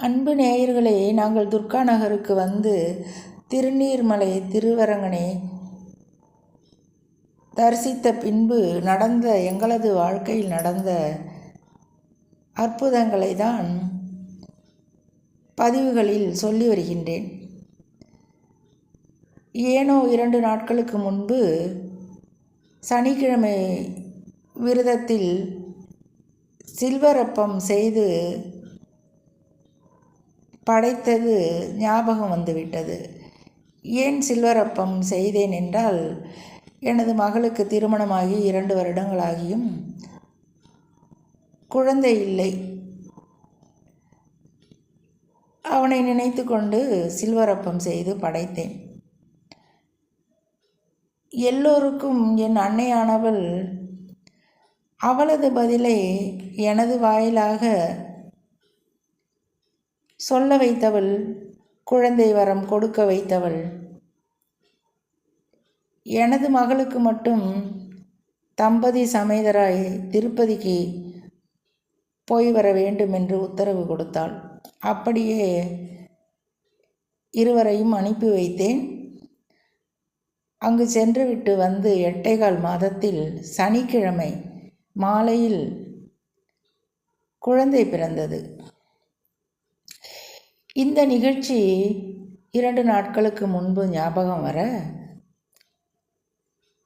அன்பு நேயர்களே நாங்கள் துர்கா நகருக்கு வந்து திருநீர்மலை திருவரங்கனை தரிசித்த பின்பு நடந்த எங்களது வாழ்க்கையில் நடந்த அற்புதங்களை தான் பதிவுகளில் சொல்லி வருகின்றேன். ஏனோ இரண்டு நாட்களுக்கு முன்பு சனிக்கிழமை விரதத்தில் சில்வரப்பம் செய்து படைத்தது ஞாபகம் வந்துவிட்டது. ஏன் சில்வரப்பம் செய்தேன் என்றால் எனது மகளுக்கு திருமணமாகி இரண்டு வருடங்களாகியும் குழந்தை இல்லை. அவனை நினைத்து கொண்டு சில்வரப்பம் செய்து படைத்தேன். எல்லோருக்கும் என் அன்னையானவள் அவளது பதிலை எனது வாயிலாக சொல்ல வைத்தவள் குழந்தை வரம் கொடுக்க வைத்தவள். எனது மகளுக்கு மட்டும் தம்பதி சமேதராய் திருப்பதிக்கு போய் வர வேண்டும் என்று உத்தரவு கொடுத்தாள். அப்படியே இருவரையும் அனுப்பி வைத்தேன். அங்கு சென்றுவிட்டு வந்து எட்டைகால் மாதத்தில் சனிக்கிழமை மாலையில் குழந்தை பிறந்தது. இந்த நிகழ்ச்சி இரண்டு நாட்களுக்கு முன்பு ஞாபகம் வர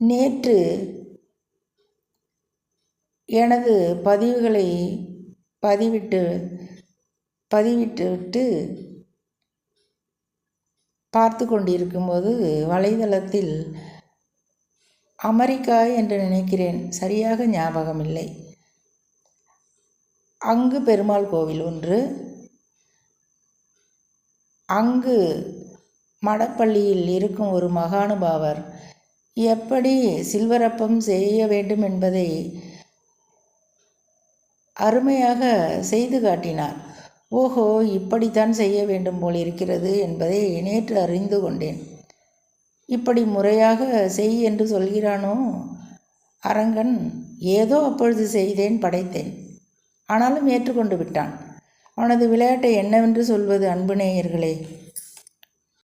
நேற்று எனது பதிவுகளை பதிவிட்டு பதிவிட்டு விட்டு பார்த்து கொண்டிருக்கும்போது வலைதளத்தில் அமெரிக்கா என்று நினைக்கிறேன் சரியாக ஞாபகம் இல்லை அங்கு பெருமாள் கோவில் ஒன்று அங்கு மடப்பள்ளியில் இருக்கும் ஒரு மகானுபாவர் எப்படி சில்வரப்பம் செய்ய வேண்டும் என்பதை அருமையாக செய்து காட்டினார். ஓஹோ இப்படித்தான் செய்ய வேண்டும் போல் இருக்கிறது என்பதை நேற்று அறிந்து கொண்டேன். இப்படி முறையாக செய் என்று சொல்கிறானோ? அரங்கன் ஏதோ அப்பொழுது செய்தேன் படைத்தேன். ஆனாலும் ஏற்றுக்கொண்டு விட்டான். அவனது விளையாட்டை என்னவென்று சொல்வது அன்பு நேயர்களே.